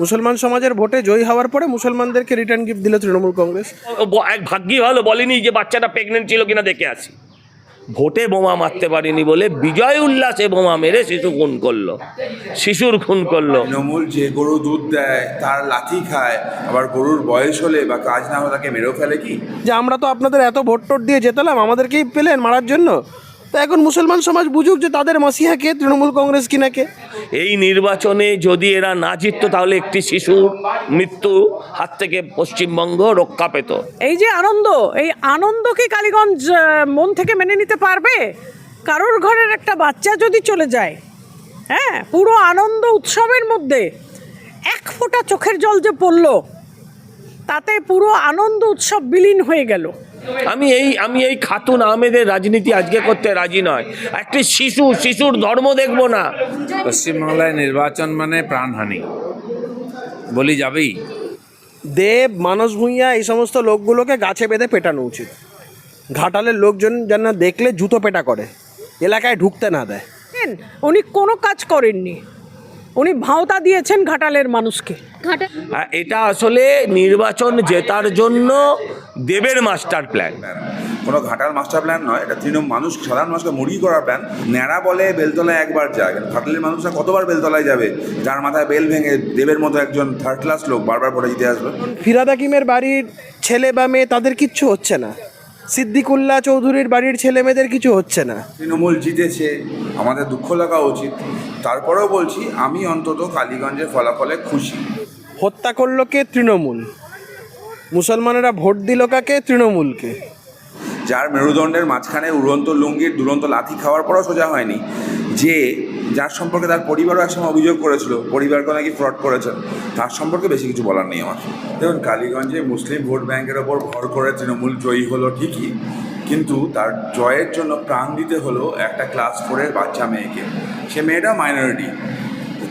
মুসলমান সমাজের ভোটে জয়ী হওয়ার পরে মুসলমানদেরকে রিটার্ন গিফট দিল তৃণমূল কংগ্রেস। ও এক ভাগ্যই ভালো বলেনি যে বাচ্চাটা প্রেগনেন্ট ছিল কিনা দেখে আসি। ভোটে বোমা মারতে পারিনি বলে বিজয় উল্লাসে বোমা মেরে শিশু খুন করল। শিশুর খুন করল। তৃণমূল যে গরু দুধ দেয় তার লাথি খায় আবার গরুর বয়স হলে বা কাজ না হলে তাকে মেরেও ফেলে কি? যে আমরা তো আপনাদের এত ভোট টোট দিয়ে জেতালাম আমাদেরকেই পেলেন মারার জন্য। তো এখন মুসলমান সমাজ বুঝুক যে তাদের মাসিহা কে তৃণমূল কংগ্রেস কিনা কে? এই নির্বাচনে যদি এরা না জিততো তাহলে একটি শিশুর মৃত্যু হাত থেকে পশ্চিমবঙ্গ রক্ষা পেত। এই যে আনন্দ এই আনন্দ কি কালীগঞ্জ মন থেকে মেনে নিতে পারবে? কারোর ঘরের একটা বাচ্চা যদি চলে যায় হ্যাঁ পুরো আনন্দ উৎসবের মধ্যে এক ফোঁটা চোখের জল যে পড়ল তাতে পুরো আনন্দ উৎসব বিলীন হয়ে গেল। আমি এই আমি এই খাতুন আহমেদের রাজনীতি আজকে করতে রাজি নয়। একটি শিশু শিশুর ধর্ম দেখব না। পশ্চিমবাংলায় নির্বাচন মানে প্রাণহানি। বলি যাবেই। দেব মানস ভূঁইয়া এই সমস্ত লোকগুলোকে গাছে বেঁধে পেটানো উচিত। ঘাটালের লোকজন যেন দেখলে জুতো পেটা করে। এলাকায় ঢুকতে না দেয়। উনি কোনো কাজ করেননি। উনি ভাওতা দিয়েছেন ঘাটালের মানুষকে। এটা আসলে নির্বাচন জেতার জন্য দেবের মাস্টার প্ল্যান। কোনো ঘাটার মাস্টার প্ল্যান নয় এটা তৃণমূল মানুষ সাধারণ মানুষকে মুড়ি করার প্ল্যান ন্যাড়া বলে বেলতলায় একবার যায় কিন্তু ঘাটালের মানুষরা কতবার বেলতলায় যাবে? যার মাথায় বেল ভেঙে দেবের মতো একজন থার্ড ক্লাস লোক বারবার পরে জিতে আসবে। ফিরাদ হাকিমের বাড়ির ছেলে বা মেয়ে তাদের কিচ্ছু হচ্ছে না। সিদ্দিকুল্লাহ চৌধুরীর বাড়ির ছেলে মেয়েদের কিছু হচ্ছে না। তৃণমূল জিতেছে আমাদের দুঃখ লাগা উচিত। তারপরেও বলছি আমি অন্তত কালীগঞ্জের ফলাফলে খুশি। হত্যা করল কে তৃণমূল? মুসলমানেরা ভোট দিল কাকে তৃণমূলকে? যার মেরুদণ্ডের মাঝখানে উড়ন্ত লুঙ্গির দুরন্ত লাথি খাওয়ার পরও সোজা হয়নি। যে যার সম্পর্কে তার পরিবারও একসময় অভিযোগ করেছিল পরিবারকে নাকি ফ্রড করেছেন তার সম্পর্কে বেশি কিছু বলার নেই আমার। দেখুন, কালীগঞ্জে মুসলিম ভোট ব্যাংকের ওপর ভর করে তৃণমূল জয়ী হলো ঠিকই, কিন্তু তার জয়ের জন্য প্রাণ দিতে হলো একটা ক্লাস ফোরের বাচ্চা মেয়েকে। সে মেয়েটা মাইনরিটি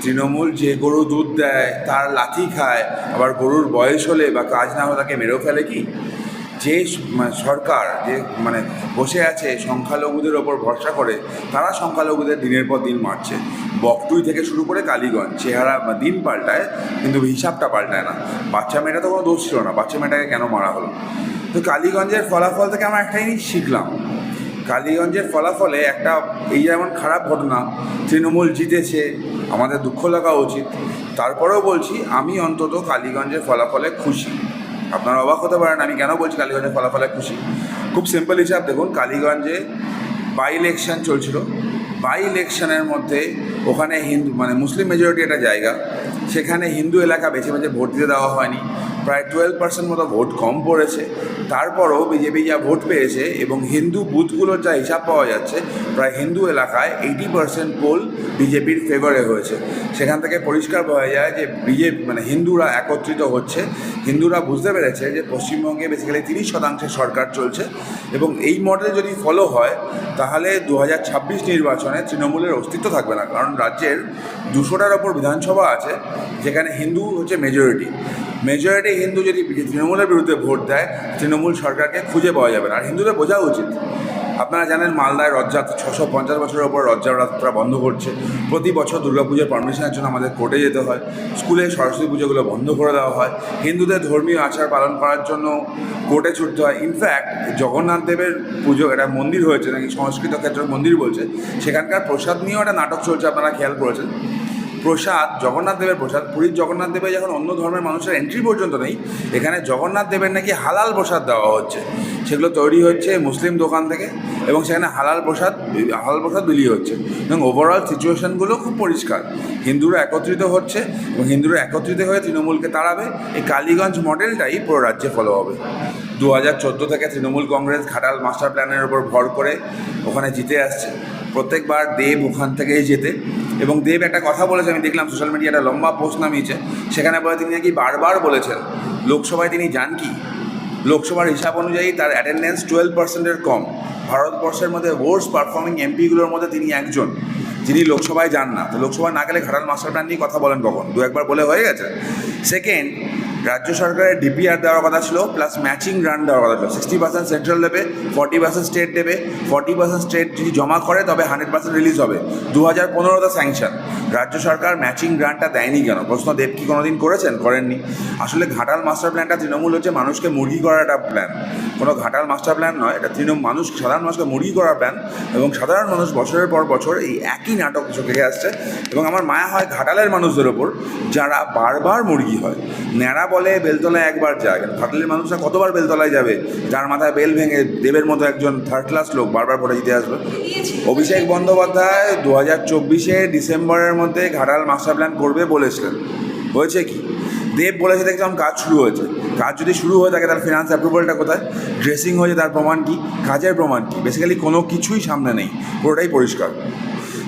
তৃণমূল যে গরু দুধ দেয়, তার লাথি খায়, আবার গরুর বয়স হলে বা কাজ না হলে তাকে মেরেও ফেলে কি? যে সরকার যে মানে বসে আছে সংখ্যালঘুদের ওপর ভরসা করে, তারা সংখ্যালঘুদের দিনের পর দিন মারছে। বকটুই থেকে শুরু করে কালীগঞ্জ, চেহারা দিন পাল্টায়, কিন্তু হিসাবটা পাল্টায় না। বাচ্চা মেয়েটা তো কোনো দোষ ছিল না, বাচ্চা মেয়েটাকে কেন মারা হলো? তো কালীগঞ্জের ফলাফল থেকে আমরা একটা জিনিস শিখলাম। কালীগঞ্জের ফলাফলে একটা, এই যেমন খারাপ ঘটনা, তৃণমূল জিতেছে, আমাদের দুঃখ লাগা উচিত। তারপরেও বলছি, আমি অন্তত কালীগঞ্জের ফলাফলে খুশি। আপনারা অবাক হতে পারেন, আমি কেন বলছি কালীগঞ্জের ফলাফলে খুশি? খুব সিম্পল হিসাব, দেখুন, কালীগঞ্জে বাই ইলেকশান চলছিল। বাই ইলেকশানের মধ্যে ওখানে হিন্দু মানে মুসলিম মেজরিটি একটা জায়গা, সেখানে হিন্দু এলাকা বেছে বেছে ভোট দিতে দেওয়া হয়নি। প্রায় টুয়েলভ পার্সেন্ট মতো ভোট কম পড়েছে। তারপরও বিজেপি যা ভোট পেয়েছে এবং হিন্দু বুথগুলোর যা হিসাব পাওয়া যাচ্ছে, প্রায় হিন্দু এলাকায় এইটি পার্সেন্ট পোল বিজেপির ফেভারে হয়েছে। সেখান থেকে পরিষ্কার বোঝা যায় যে বিজেপি মানে হিন্দুরা একত্রিত হচ্ছে। হিন্দুরা বুঝতে পেরেছে যে পশ্চিমবঙ্গে বেসিক্যালি তিরিশ শতাংশের সরকার চলছে এবং এই মডেল যদি ফলো হয়, তাহলে দু হাজার ছাব্বিশ নির্বাচনে তৃণমূলের অস্তিত্ব থাকবে না। কারণ রাজ্যের দুশোটার ওপর বিধানসভা আছে, যেখানে হিন্দু হচ্ছে মেজরিটি মেজরিটি হিন্দু যদি তৃণমূলের বিরুদ্ধে ভোট দেয়, তৃণমূল সরকারকে খুঁজে পাওয়া যাবে না। আর হিন্দুদের বোঝা উচিত। আপনারা জানেন মালদায় রথযাত্রা, ছশো পঞ্চাশ বছরের ওপর রথযাত্রা বন্ধ করছে। প্রতি বছর দুর্গাপুজোর পারমিশনের জন্য আমাদের কোর্টে যেতে হয়। স্কুলে সরস্বতী পুজোগুলো বন্ধ করে দেওয়া হয়। হিন্দুদের ধর্মীয় আচার পালন করার জন্য কোর্টে ছুটতে হয়। ইনফ্যাক্ট জগন্নাথ দেবের পুজো, এটা মন্দির হয়েছে নাকি সংস্কৃত ক্ষেত্রের মন্দির বলছে, সেখানকার প্রসাদ নিয়েও একটা নাটক চলছে, আপনারা খেয়াল করেছেন? প্রসাদ, জগন্নাথ দেবের প্রসাদ, পুরীর জগন্নাথ দেবে যখন অন্য ধর্মের মানুষের এন্ট্রি পর্যন্ত নেই, এখানে জগন্নাথ দেবের নাকি হালাল প্রসাদ দেওয়া হচ্ছে। সেগুলো তৈরি হচ্ছে মুসলিম দোকান থেকে এবং সেখানে হালাল প্রসাদ হালাল প্রসাদ বিলি হচ্ছে। এবং ওভারঅল সিচুয়েশনগুলো খুব পরিষ্কার। হিন্দুরা একত্রিত হচ্ছে এবং হিন্দুরা একত্রিত হয়ে তৃণমূলকে তাড়াবে। এই কালীগঞ্জ মডেলটাই পুরো রাজ্যে ফলো হবে। দু হাজার চোদ্দ থেকে তৃণমূল কংগ্রেস ঘাটাল মাস্টার প্ল্যানের উপর ভর করে ওখানে জিতে আসছে। প্রত্যেকবার দেব ওখান থেকেই যেতে। এবং দেব একটা কথা বলেছে, আমি দেখলাম সোশ্যাল মিডিয়ায় একটা লম্বা পোস্ট নামিয়েছে। সেখানে বলে তিনি নাকি বারবার বলেছেন, লোকসভায় তিনি যান কি? লোকসভার হিসাব অনুযায়ী তার অ্যাটেন্ডেন্স টুয়েলভ পার্সেন্টের কম। ভারতবর্ষের মধ্যে ওয়ার্স্ট পারফর্মিং এমপিগুলোর মধ্যে তিনি একজন। যিনি লোকসভায় যান না। তো লোকসভায় না গেলে ঘাটাল মাস্টার প্ল্যান নিয়ে কথা বলেন কখন? দু একবার বলে হয়ে গেছে। সেকেন্ড রাজ্য সরকারের ডিপিআর দেওয়ার কথা ছিল প্লাস ম্যাচিং গ্রান্ট দেওয়ার কথা ছিল। সিক্সটি পার্সেন্ট সেন্ট্রাল দেবে ফর্টি পার্সেন্ট স্টেট দেবে ফর্টি পার্সেন্ট স্টেট যদি জমা করে, তবে হান্ড্রেড পার্সেন্ট রিলিজ হবে। দু হাজার পনেরোতে স্যাংশন রাজ্য সরকার ম্যাচিং গ্রান্টটা দেয়নি কেন? প্রশ্ন দেব কি কোনোদিন করেছেন? করেননি। আসলে ঘাটাল মাস্টার প্ল্যানটা তৃণমূল হচ্ছে মানুষকে মুরগি করার একটা প্ল্যান কোনো ঘাটাল মাস্টার প্ল্যান নয়, এটা তৃণমূল মানুষ, সাধারণ মানুষকে মুরগি করার প্ল্যান এবং সাধারণ মানুষ বছরের পর বছর এই একই নাটক চোখে আসছে। এবং আমার মায়া হয় ঘাটালের মানুষদের ওপর, যারা বারবার মুরগি হয়। ন্যাড়া বলে বেলতলায় একবার যায়, কিন্তু মানুষরা কতবার বেলতলায় যাবে? যার মাথায় বেল ভেঙে দেবের মতো একজন থার্ড ক্লাস লোক বারবার ভোটে জিতে আসবে। অভিষেক বন্দ্যোপাধ্যায় দু হাজার চব্বিশে ডিসেম্বরের মধ্যে ঘাটাল মাস্টার প্ল্যান করবে বলেছিলেন। হয়েছে কি? দেব বলেছে দেখলাম কাজ শুরু হয়েছে। কাজ যদি শুরু হয়ে থাকে, তার ফিনান্স অ্যাপ্রুভালটা কোথায়? ড্রেসিং হয়েছে, তার প্রমাণ কি? কাজের প্রমাণ কি? বেসিক্যালি কোনো কিছুই সামনে নেই। পুরোটাই পরিষ্কার।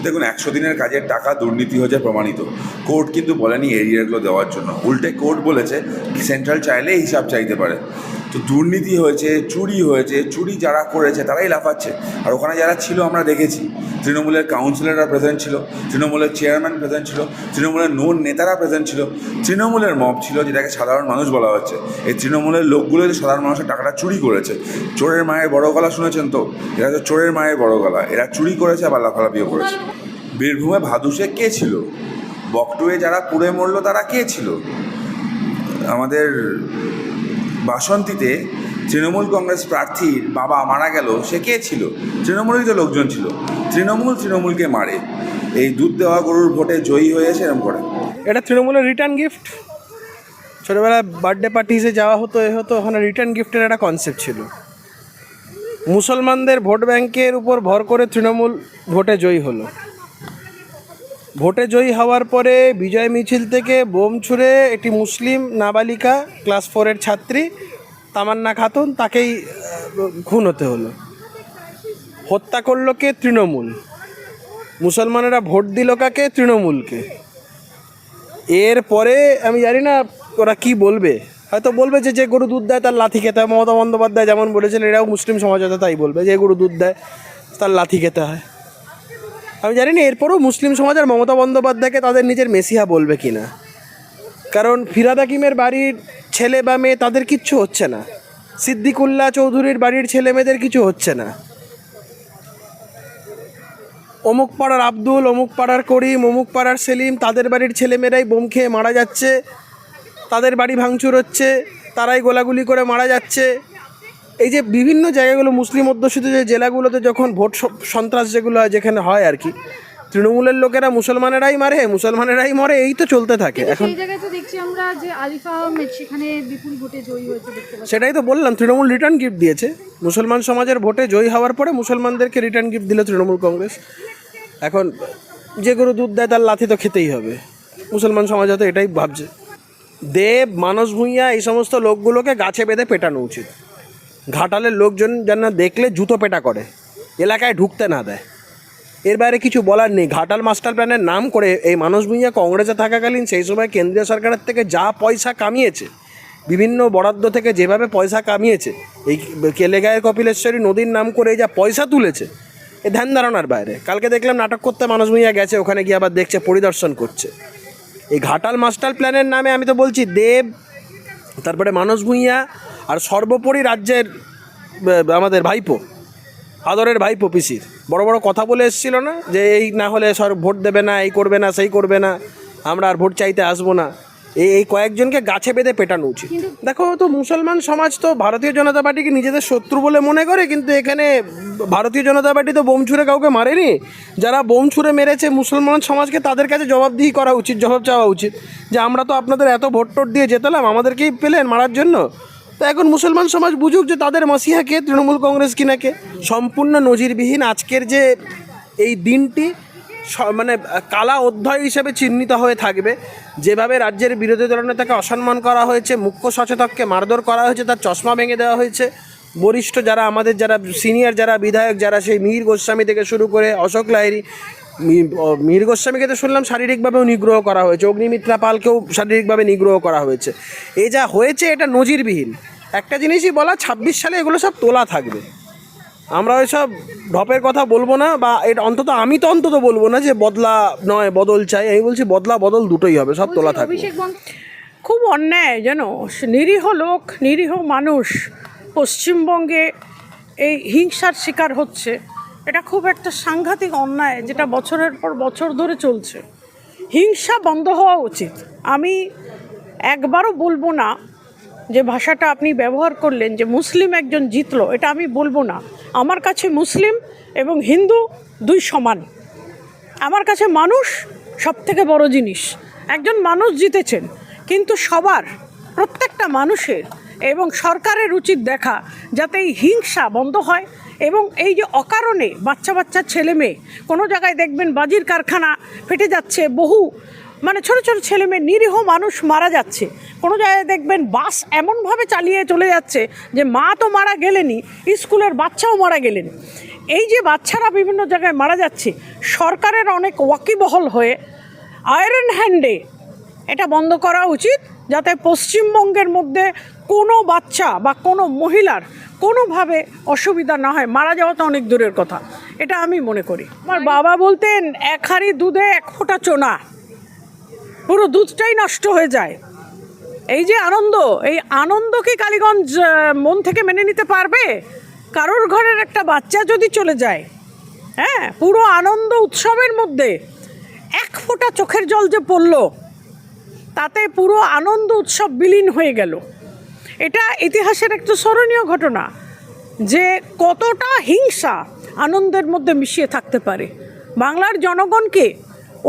দেখুন, একশো দিনের কাজের টাকা দুর্নীতি হয়েছে প্রমাণিত। কোর্ট কিন্তু বলেনি এরিয়াগুলো দেওয়ার জন্য। উল্টে কোর্ট বলেছে, সেন্ট্রাল চাইলে হিসাব চাইতে পারে। তো দুর্নীতি হয়েছে, চুরি হয়েছে, চুরি যারা করেছে তারাই লাফাচ্ছে। আর ওখানে যারা ছিল আমরা দেখেছি। তৃণমূলের কাউন্সিলররা প্রেজেন্ট ছিল, তৃণমূলের চেয়ারম্যান প্রেজেন্ট ছিল, তৃণমূলের নোন নেতারা প্রেজেন্ট ছিল। তৃণমূলের মব ছিল, যেটাকে সাধারণ মানুষ বলা হচ্ছে। এই তৃণমূলের লোকগুলো যে সাধারণ মানুষের টাকাটা চুরি করেছে। চোরের মায়ের বড় গলা শুনেছেন তো? এরা তো চোরের মায়ের বড় গলা। এরা চুরি করেছে, আবার লাফালাফিও করেছে। বীরভূমে ভাদুসে কে ছিল? বকটুয়ে যারা পুড়ে মরলো, তারা কে ছিল? আমাদের বাসন্তীতে তৃণমূল কংগ্রেস প্রার্থীর বাবা মারা গেল, সে কে ছিল? তৃণমূলেরই তো লোকজন ছিল। তৃণমূল তৃণমূলকে মারে। এই দুধ দেওয়া গরুর ভোটে জয়ী হয়েছে এরকম করে। এটা তৃণমূলের রিটার্ন গিফট ছোটোবেলায় বার্থডে পার্টিসে যাওয়া হতো, এ হতো, ওখানে রিটার্ন গিফটের একটা কনসেপ্ট ছিল। মুসলমানদের ভোট ব্যাংকের উপর ভর করে তৃণমূল ভোটে জয়ী হলো। ভোটে জয়ী হওয়ার পরে বিজয় মিছিল থেকে বোম ছুঁড়ে একটি মুসলিম নাবালিকা ক্লাস ফোরের ছাত্রী তামান্না খাতুন তাকেই খুন হতে হলো। হত্যা করল কে? তৃণমূল। মুসলমানেরা ভোট দিল কাকে? তৃণমূলকে। এরপরে আমি জানি না ওরা কি বলবে। হয়তো বলবে যে যে গরু দুধ দেয় তার লাথি খেতে হয়। মমতা বন্দ্যোপাধ্যায় যেমন বলেছিলেন, এরাও মুসলিম সমাজ তাই বলবে। যে গরু দুধ দেয় তার লাথি খেতে হয়। আমি জানি না, এরপরও মুসলিম সমাজ আর মমতা বন্দ্যোপাধ্যায়কে তাদের নিজের মেসিহা বলবে কি না কারণ ফিরাদ হাকিমের বাড়ির ছেলে বা মেয়ে তাদের কিচ্ছু হচ্ছে না। সিদ্দিকুল্লাহ চৌধুরীর বাড়ির ছেলে মেয়েদের কিছু হচ্ছে না। অমুক পাড়ার আব্দুল, অমুক পাড়ার করিম, অমুক পাড়ার সেলিম, তাদের বাড়ির ছেলেমেয়েরাই বোম খেয়ে মারা যাচ্ছে। তাদের বাড়ি ভাঙচুর হচ্ছে, তারাই গোলাগুলি করে মারা যাচ্ছে। এই যে বিভিন্ন জায়গাগুলো মুসলিম অধ্যুষিত যে জেলাগুলোতে যখন ভোট সন্ত্রাস যেগুলো হয় যেখানে হয় আর কি তৃণমূলের লোকেরা মুসলমানেরাই মারে মুসলমানেরাই মরে এই তো চলতে থাকে। এখন সেটাই তো বললাম তৃণমূল রিটার্ন গিফট দিয়েছে। মুসলমান সমাজের ভোটে জয়ী হওয়ার পরে মুসলমানদেরকে রিটার্ন গিফট দিল তৃণমূল কংগ্রেস। এখন যে গরু দুধ দেয় তার লাথি তো খেতেই হবে। মুসলমান সমাজ হয়তো এটাই ভাবছে। দেব মানস ভূঁইয়া এই সমস্ত লোকগুলোকে গাছে বেঁধে পেটানো উচিত। ঘাটালের লোকজন যেন দেখলে জুতো পেটা করে, এলাকায় ঢুকতে না দেয়। এর বাইরে কিছু বলার নেই। ঘাটাল মাস্টার প্ল্যানের নাম করে এই মানস ভূঁইয়া কংগ্রেসে থাকাকালীন সেই সময় কেন্দ্রীয় সরকারের থেকে যা পয়সা কামিয়েছে, বিভিন্ন বরাদ্দ থেকে যেভাবে পয়সা কামিয়েছে, এই কেলেগায়ের কপিলেশ্বরী নদীর নাম করে যা পয়সা তুলেছে, এ ধ্যান ধারণার বাইরে। কালকে দেখলাম নাটক করতে মানস ভূঁইয়া গেছে, ওখানে গিয়ে আবার দেখছে, পরিদর্শন করছে। এই ঘাটাল মাস্টার প্ল্যানের নামে আমি তো বলছি, দেব, তারপরে মানস ভূঁইয়া আর সর্বোপরি রাজ্যের আমাদের ভাইপো আদরের ভাইপো পিসির। বড় বড় কথা বলে এসেছিল না যে এই না হলে সর ভোট দেবে না এই করবে না সেই করবে না আমরা আর ভোট চাইতে আসব না। এই এই কয়েকজনকে গাছে বেঁধে পেটানো উচিত। দেখো তো মুসলমান সমাজ তো ভারতীয় জনতা পার্টিকে নিজেদের শত্রু বলে মনে করে কিন্তু এখানে ভারতীয় জনতা পার্টি তো বোম ছুঁড়ে কাউকে মারেনি। যারা বোম ছুঁড়ে মেরেছে মুসলমান সমাজকে তাদের কাছে জবাবদিহি করা উচিত জবাব চাওয়া উচিত। যে আমরা তো আপনাদের এত ভোট টোট দিয়ে যেতাম আমাদেরকেই পেলেন মারার জন্য। তো এখন মুসলমান সমাজ বুঝুক যে তাদের মসিহা কে, তৃণমূল কংগ্রেস কিনা কে? সম্পূর্ণ নজিরবিহীন আজকের যে এই দিনটি মানে কালা অধ্যায় হিসেবে চিহ্নিত হয়ে থাকবে। যেভাবে রাজ্যের বিরোধী দলনেতাকে অসম্মান করা হয়েছে, মুখ্য সচেতককে মারধর করা হয়েছে, তার চশমা ভেঙে দেওয়া হয়েছে। বরিষ্ঠ যারা আমাদের, যারা সিনিয়র যারা বিধায়ক, যারা সেই মীর গোস্বামী থেকে শুরু করে অশোক লাহিরি মি- ও, মিহির গোস্বামীকে তো শুনলাম শারীরিকভাবেও নিগ্রহ করা হয়েছে। অগ্নিমিত্রা পালকেও শারীরিকভাবে নিগ্রহ করা হয়েছে। এ যা হয়েছে এটা নজিরবিহীন। একটা জিনিসই বলা ছাব্বিশ সালে এগুলো সব তোলা থাকবে। আমরা ওইসব ঢপের কথা বলব না বা এটা অন্তত আমি তো অন্তত বলব না যে বদলা নয় বদল চাই। আমি বলছি বদলা বদল দুটোই হবে সব তোলা থাকবে। খুব অন্যায় যেন নিরীহ লোক নিরীহ মানুষ পশ্চিমবঙ্গে এই হিংসার শিকার হচ্ছে। এটা খুব একটা সাংঘাতিক অন্যায় যেটা বছরের পর বছর ধরে চলছে। হিংসা বন্ধ হওয়া উচিত। আমি একবারও বলব না যে ভাষাটা আপনি ব্যবহার করলেন যে মুসলিম একজন জিতলো, এটা আমি বলব না। আমার কাছে মুসলিম এবং হিন্দু দুই সমান। আমার কাছে মানুষ সব থেকে বড় জিনিস। একজন মানুষ জিতেছেন, কিন্তু সবার, প্রত্যেকটা মানুষের এবং সরকারের উচিত দেখা যাতে এই হিংসা বন্ধ হয় এবং এই যে অকারণে বাচ্চা বাচ্চা ছেলে মেয়ে, কোনো জায়গায় দেখবেন বাজির কারখানা ফেটে যাচ্ছে, বহু মানে ছোট ছোট ছেলে মেয়ে, নিরীহ মানুষ মারা যাচ্ছে। কোনো জায়গায় দেখবেন বাস এমনভাবে চালিয়ে চলে যাচ্ছে যে মা তো মারা গেলেনি, স্কুলের বাচ্চাও মারা গেলেন। এই যে বাচ্চারা বিভিন্ন জায়গায় মারা যাচ্ছে, সরকারের অনেক ওয়াকিবহল হয়ে আয়রন হ্যান্ডে এটা বন্ধ করা উচিত। যাতে পশ্চিমবঙ্গের মধ্যে কোনো বাচ্চা বা কোনো মহিলার কোনোভাবে অসুবিধা না হয়, মারা যাওয়া তো অনেক দূরের কথা। এটা আমি মনে করি। আমার বাবা বলতেন, এক হাঁড়ি দুধে এক ফোঁটা চোনা। পুরো দুধটাই নষ্ট হয়ে যায়। এই যে আনন্দ, এই আনন্দ কি কালীগঞ্জ মন থেকে মেনে নিতে পারবে? কারোর ঘরের একটা বাচ্চা যদি চলে যায় হ্যাঁ পুরো আনন্দ উৎসবের মধ্যে এক ফোঁটা চোখের জল যে পড়ল তাতে পুরো আনন্দ, উৎসব বিলীন হয়ে গেল। এটা ইতিহাসের একটা স্মরণীয় ঘটনা যে কতটা হিংসা আনন্দের মধ্যে মিশিয়ে থাকতে পারে। বাংলার জনগণকে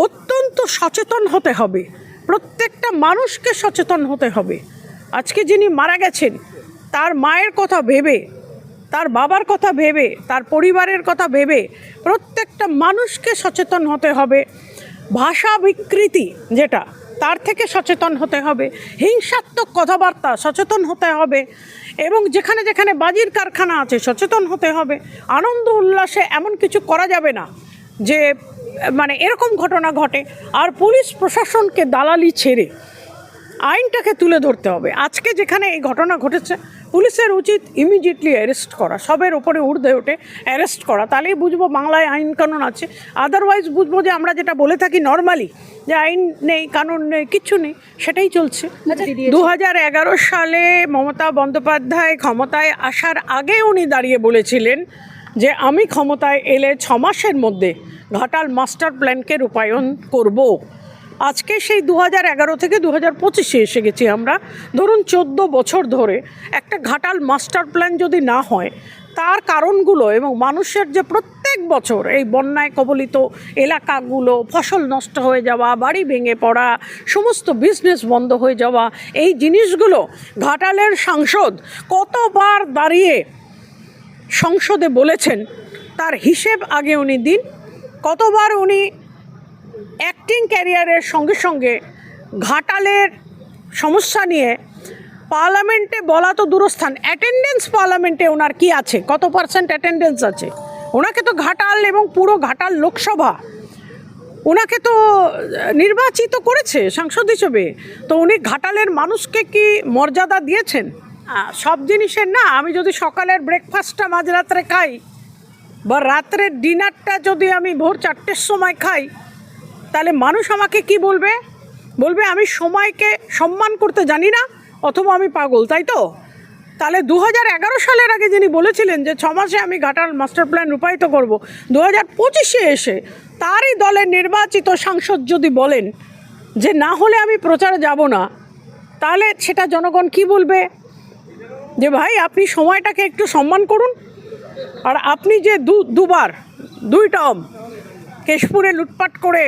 অত্যন্ত সচেতন হতে হবে, প্রত্যেকটা মানুষকে সচেতন হতে হবে। আজকে যিনি মারা গেছেন, তার মায়ের কথা ভেবে, তার বাবার কথা ভেবে, তার পরিবারের কথা ভেবে প্রত্যেকটা মানুষকে সচেতন হতে হবে। ভাষা বিকৃতি যেটা তার থেকে সচেতন হতে হবে। হিংসাত্মক কথাবার্তা সচেতন হতে হবে এবং যেখানে যেখানে বাজির কারখানা আছে সচেতন হতে হবে। আনন্দ উল্লাসে এমন কিছু করা যাবে না যে মানে এরকম ঘটনা ঘটে। আর পুলিশ প্রশাসনকে দালালি ছেড়ে আইনটাকে তুলে ধরতে হবে। আজকে যেখানে এই ঘটনা ঘটেছে পুলিশের উচিত ইমিডিয়েটলি অ্যারেস্ট করা। সবের ওপরে ঊর্ধ্বে ওঠে অ্যারেস্ট করা। তাহলেই বুঝব বাংলায় আইন কানুন আছে। আদারওয়াইজ বুঝব যে আমরা যেটা বলে থাকি নর্মালি যে আইন নেই কানুন নেই কিচ্ছু নেই সেটাই চলছে। দু হাজার এগারো সালে মমতা বন্দ্যোপাধ্যায় ক্ষমতায় আসার আগে উনি দাঁড়িয়ে বলেছিলেন যে আমি ক্ষমতায় এলে ছ মাসের মধ্যে ঘাটাল মাস্টার প্ল্যানকে রূপায়ণ করব। আজকে সেই দু হাজার এগারো থেকে দু হাজার পঁচিশে এসে গেছি আমরা। ধরুন চোদ্দ বছর ধরে একটা ঘাটাল মাস্টার প্ল্যান যদি না হয়, তার কারণগুলো এবং মানুষের যে প্রত্যেক বছর এই বন্যায় কবলিত এলাকাগুলো, ফসল নষ্ট হয়ে যাওয়া, বাড়ি ভেঙে পড়া, সমস্ত বিজনেস বন্ধ হয়ে যাওয়া, এই জিনিসগুলো ঘাটালের সাংসদ কতবার দাঁড়িয়ে সংসদে বলেছেন, তার হিসেব আগে উনি দিন। কতবার উনি অ্যাক্টিং ক্যারিয়ারের সঙ্গে সঙ্গে ঘাটালের সমস্যা নিয়ে পার্লামেন্টে বলা তো দূরস্থান। অ্যাটেন্ডেন্স পার্লামেন্টে ওনার কি আছে? কত পার্সেন্ট অ্যাটেন্ডেন্স আছে? ওনাকে তো ঘাটাল এবং পুরো ঘাটাল লোকসভা ওনাকে তো নির্বাচিত করেছে সাংসদ হিসেবে। তো উনি ঘাটালের মানুষকে কি মর্যাদা দিয়েছেন? সব জিনিসের না, আমি যদি সকালের ব্রেকফাস্টটা মাঝরাত্রে খাই বা রাত্রের ডিনারটা যদি আমি ভোর চারটের সময় খাই তাহলে মানুষ আমাকে কি বলবে? বলবে, আমি সময়কে সম্মান করতে জানি না, অথবা আমি পাগল। তাই তো? তাহলে দু হাজার এগারো সালের আগে যিনি বলেছিলেন যে ছ মাসে আমি ঘাটাল মাস্টার প্ল্যান রূপায়িত করব দু হাজার পঁচিশে এসে তারই দলের নির্বাচিত সাংসদ যদি বলেন যে, না হলে আমি প্রচারে যাব না, তাহলে সেটা জনগণ কি বলবে? যে, ভাই, আপনি সময়টাকে একটু সম্মান করুন। আর আপনি যে দু, দুবার, দুই টম কেশপুরে লুটপাট করে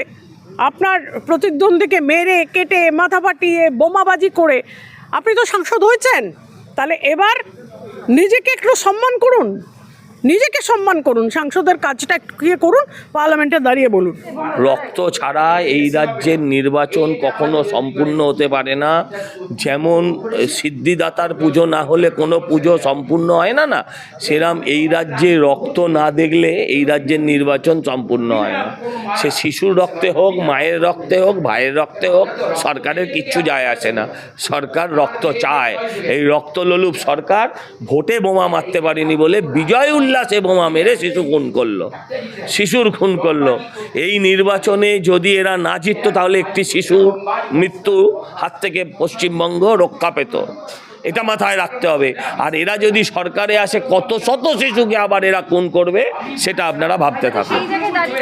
আপনার প্রতিদ্বন্দ্বীকে মেরে, কেটে, মাথা ফাটিয়ে, বোমাবাজি করে আপনি তো সাংসদ হয়েছেন। তাহলে এবার নিজেকে একটু সম্মান করুন। নিজেকে সম্মান করুন, সাংসদের কাজটা ইয়ে করুন, পার্লামেন্টে দাঁড়িয়ে বলুন। রক্ত ছাড়া এই রাজ্যের নির্বাচন কখনো সম্পূর্ণ হতে পারে না। যেমন সিদ্ধিদাতার পুজো না হলে কোনো পুজো সম্পূর্ণ হয় না না? সেরাম এই রাজ্যে রক্ত না দেখলে এই রাজ্যের নির্বাচন সম্পূর্ণ হয় না। সে শিশুর রক্তে হোক, মায়ের রক্তে হোক, ভাইয়ের রক্তে হোক, সরকারের কিচ্ছু যায় আসে না। সরকার রক্ত চায়। এই রক্তলোলুপ সরকার ভোটে বোমা মারতে পারেনি বলে বিজয় লাশে বোমা মেরে শিশু খুন করল, শিশুর খুন করল। এই নির্বাচনে যদি এরা না জিততো, তাহলে একটি শিশুর মৃত্যু হাত থেকে পশ্চিমবঙ্গ রক্ষা পেত। এটা মাথায় রাখতে হবে। আর এরা যদি সরকারে আসে, কত শত শিশুকে আবার এরা কোন করবে, সেটা আপনারা ভাবতে থাকুন।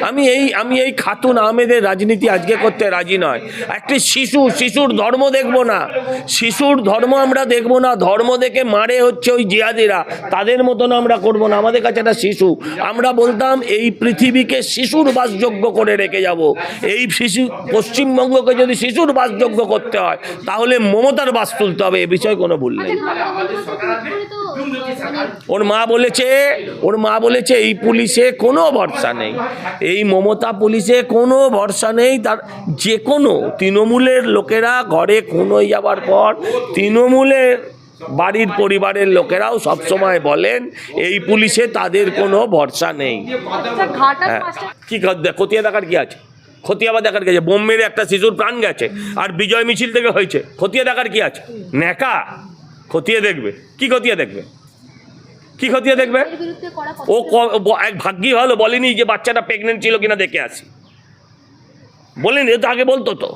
আমি এই আমি এই খাতুন আহমেদের রাজনীতি আজকে করতে রাজি নয়। একটি শিশু, শিশুর ধর্ম দেখব না। শিশুর ধর্ম আমরা দেখব না। ধর্ম দেখে মারে হচ্ছে ওই জিহাদিরা তাদের মতন আমরা করব না। আমাদের কাছে একটা শিশু। আমরা বলতাম, এই পৃথিবীকে শিশুর বাসযোগ্য করে রেখে যাব। এই শিশু, পশ্চিমবঙ্গকে যদি শিশুর বাসযোগ্য করতে হয়, তাহলে মমতার বাস তুলতে হবে। এ বিষয়ে কোনো ভুল নেই ওর মা বলেছে ওর মা বলেছে এই পুলিশে কোনো ভরসা নেই। এই মমতা পুলিশে কোনো ভরসা নেই। তার যে কোনো তৃণমূলের লোকেরা ঘরে খুন হয়ে যাবার পর তৃণমূলের বাড়ির পরিবারের লোকেরাও সবসময় বলেন এই পুলিশে তাদের কোনো ভরসা নেই। আচ্ছা, হ্যাঁ। কি কর- খতিয়ে দেখার কি আছে? খতিয়ে আবার দেখার কি আছে? বোম একটা শিশুর প্রাণ গেছে আর বিজয় মিছিল থেকে হয়েছে। খতিয়া দেখার কি আছে? ন্যাকা। খতিয়ে দেখবে? কি খতিয়ে দেখবে? কি খতিয়ে দেখবে? ও এক ভাগ্যি হলো বলেনি যে বাচ্চাটা প্রেগনেন্ট ছিল কিনা দেখে আসি। বলেনি তো আগে বলতো তো।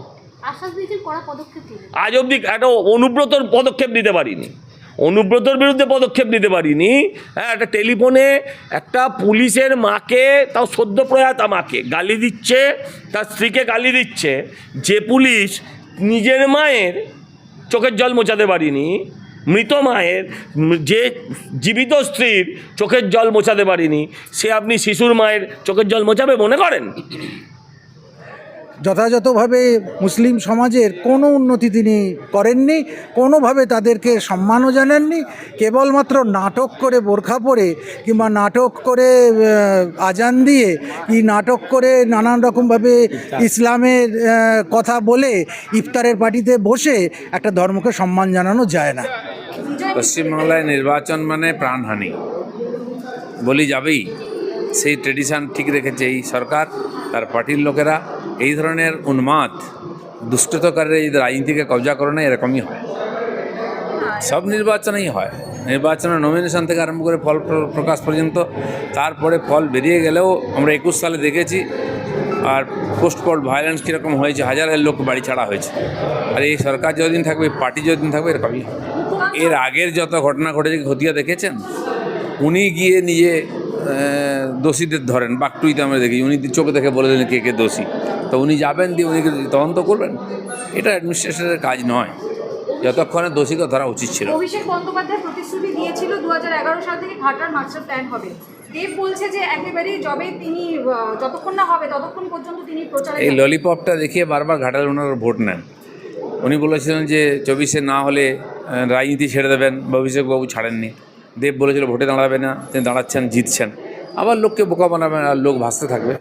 আজ অবধি একটা অনুব্রতর পদক্ষেপ নিতে পারিনি। অনুব্রতর বিরুদ্ধে পদক্ষেপ নিতে পারিনি। হ্যাঁ একটা টেলিফোনে একটা পুলিশের মাকে তাও সদ্য প্রয়াতা মাকে গালি দিচ্ছে তার স্ত্রীকে গালি দিচ্ছে যে পুলিশ নিজের মায়ের চোখের জল মোছাতে পারিনি মৃত মায়ের যে জীবিত স্ত্রীর চোখের জল মোছাতে পারিনি, সে আপনি শিশুর মায়ের চোখের জল মোছাবে মনে করেন? যথাযথভাবে মুসলিম সমাজের কোনো উন্নতি তিনি করেননি কোনোভাবে তাদেরকে সম্মানও জানাননি কেবলমাত্র নাটক করে বোরখা পরে কিংবা নাটক করে আজান দিয়ে কি নাটক করে নানান রকমভাবে ইসলামের কথা বলে ইফতারের পার্টিতে বসে একটা ধর্মকে সম্মান জানানো যায় না। পশ্চিমবাংলায় নির্বাচন মানে প্রাণহানি। বলি যাবেই সেই ট্রেডিশন ঠিক রেখেছে এই সরকার তার পার্টির লোকেরা। এই ধরনের উন্মাদ দুষ্টতকারীরা এই রাজনীতিকে কবজা করে না এরকমই হয়। সব নির্বাচনেই হয়। নির্বাচনের নমিনেশন থেকে আরম্ভ করে ফল প্র- প্রকাশ পর্যন্ত তারপরে ফল বেরিয়ে গেলেও আমরা একুশ সালে দেখেছি আর পোস্ট পোল ভায়োলেন্স কীরকম হয়েছে, হাজারের লোক বাড়ি ছাড়া হয়েছে। আর এই সরকার যতদিন থাকবে, পার্টি যতদিন থাকবে, এরকমই এর আগের যত ঘটনা ঘটেছে খতিয়া দেখেছেন? উনি গিয়ে নিজে দোষীদের ধরেন বাকটুইতে আমরা দেখি উনি চোখে দেখে বলে দিলেন কে কে দোষী। তো উনি যাবেন দিয়ে উনি তদন্ত করবেন। এটা অ্যাডমিনিস্ট্রেশনের কাজ নয়। যতক্ষণে দোষীকে ধরা উচিত ছিল। অভিষেক বন্দ্যোপাধ্যায় প্রতিশ্রুতি দিয়েছিল দু সাল থেকে ঘাটার মাস্টার প্ল্যান হবে। দেব বলছে যে একেবারেই যবে তিনি যতক্ষণ না হবে ততক্ষণ পর্যন্ত তিনি প্রচারে এই ললিপপটা দেখিয়ে বারবার ঘাটাল ওনার ভোট নেন। উনি বলেছিলেন যে চব্বিশে না হলে রাজনীতি ছেড়ে দেবেন বা অভিষেকবাবু ছাড়েননি। দেব বলেছিল, ভোটে দাঁড়াবে না, তিনি দাঁড়াচ্ছেন, জিতছেন। আবার লোককে বোকা বানাবেন আর লোক ভাসতে থাকবে।